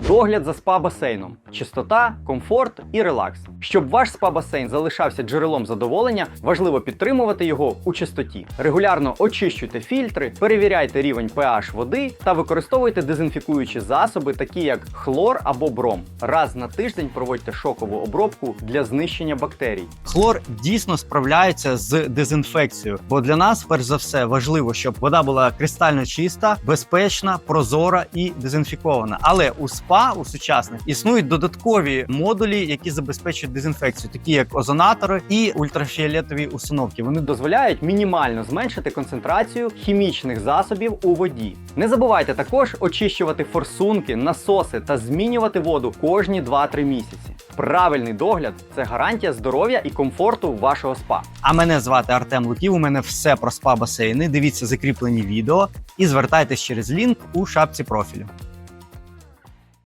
Догляд за спа-басейном, чистота, комфорт і релакс. Щоб ваш спа-басейн залишався джерелом задоволення, важливо підтримувати його у чистоті. Регулярно очищуйте фільтри, перевіряйте рівень pH води та використовуйте дезінфікуючі засоби, такі як хлор або бром. Раз на тиждень проводьте шокову обробку для знищення бактерій. Хлор дійсно справляється з дезінфекцією, бо для нас, перш за все, важливо, щоб вода була кристально чиста, безпечна, прозора і дезінфікована. Але у СПА у сучасних існують додаткові модулі, які забезпечують дезінфекцію, такі як озонатори і ультрафіолетові установки. Вони дозволяють мінімально зменшити концентрацію хімічних засобів у воді. Не забувайте також очищувати форсунки, насоси та змінювати воду кожні 2-3 місяці. Правильний догляд це гарантія здоров'я і комфорту вашого спа. А мене звати Артем Луків. У мене все про спа басейни. Дивіться закріплені відео і звертайтесь через лінк у шапці профілю.